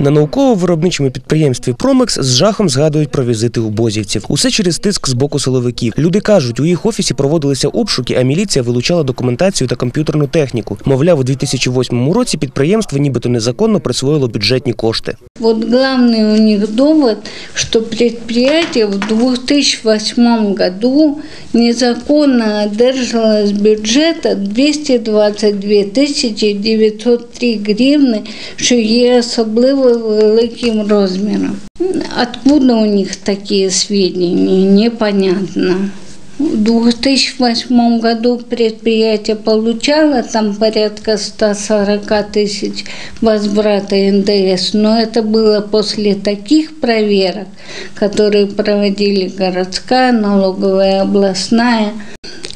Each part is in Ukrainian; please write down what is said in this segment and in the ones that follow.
На науково-виробничому підприємстві Промекс з жахом згадують про візити убозівців. Усе через тиск з боку силовиків. Люди кажуть, у їх офісі проводилися обшуки, а міліція вилучала документацію та комп'ютерну техніку. Мовляв, у 2008 році підприємство нібито незаконно присвоїло бюджетні кошти. Вот главный у них довод, что предприятие в 2008 году незаконно одержало с бюджета 222 тисячі 903 гривни, що є особливо великим розміром. Откуда у них такие сведения, непонятно. В 2008 году предприятие получало там порядка 140 тысяч возврата НДС, но это было после таких проверок, которые проводили городская, налоговая, областная.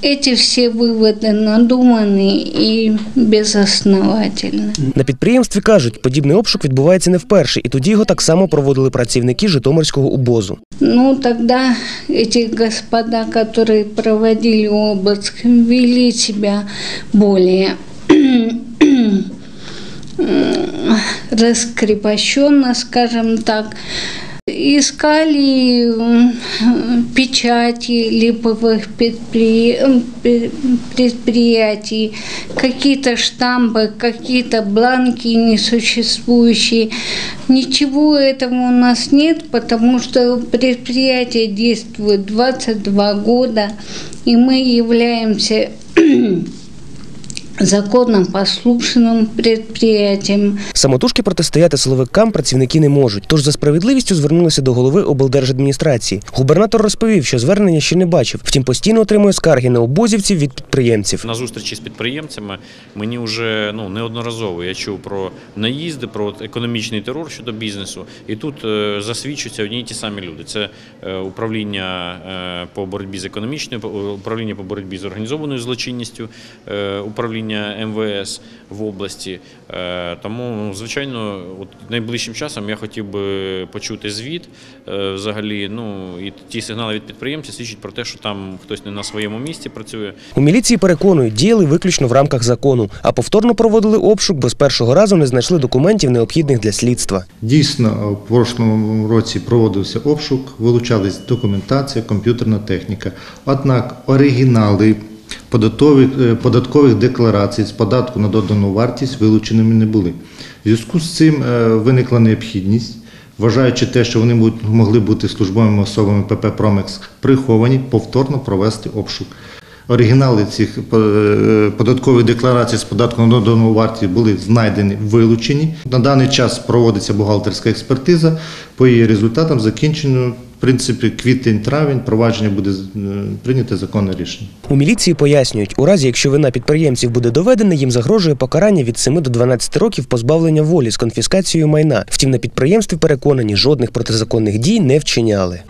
Эти все выводы надуманы и безосновательны. На підприємстві кажуть, подібний обшук відбувається не вперше, і тоді його так само проводили працівники Житомирського убозу. Ну, тогда эти господа, которые проводили обыск, вели себя более раскрепощенно, скажем так. Искали печати липовых предприятий, какие-то штампы, какие-то бланки несуществующие. Ничего этого у нас нет, потому что предприятие действует 22 года, и мы являемся законно послушным предприятием. Самотужки протистояти силовикам працівники не можуть. Тож за справедливістю звернулися до голови облдержадміністрації. Губернатор розповів, що звернення ще не бачив, втім постійно отримує скарги на обозівців від підприємців. На зустрічі з підприємцями мені вже ну неодноразово я чув про наїзди, про економічний терор щодо бізнесу. І тут е, засвідчуються одні й ті самі люди. Це е, управління е, по боротьбі з економічною, по- управління по боротьбі з організованою злочинністю, е, управління МВС в області. Е, Тому, ну, звичайно, от найближчим часом я хотів би почути звіт е, взагалі. Ну і ті сигнали від підприємців свідчать про те, що там хтось не на своєму місці працює. У міліції переконують, діяли виключно в рамках закону, а повторно проводили обшук, бо з першого разу не знайшли документів, необхідних для слідства. Дійсно, в прошлому році проводився обшук, вилучались документація, комп'ютерна техніка. Однак оригінали податкових, е, податкових декларацій з податку на додану вартість вилученими не були. В зв'язку з цим е, виникла необхідність, вважаючи те, що вони могли бути службовими особами ПП «Промекс» приховані, повторно провести обшук. Оригінали цих е, податкових декларацій з податку на додану вартість були знайдені, вилучені. На даний час проводиться бухгалтерська експертиза. По її результатам закінчено, принципі, квітень-травень провадження буде е, прийняте законне рішення. У міліції пояснюють, у разі якщо вина підприємців буде доведена, їм загрожує покарання від 7 до 12 років позбавлення волі з конфіскацією майна. Втім, на підприємстві переконані, жодних протизаконних дій не вчиняли.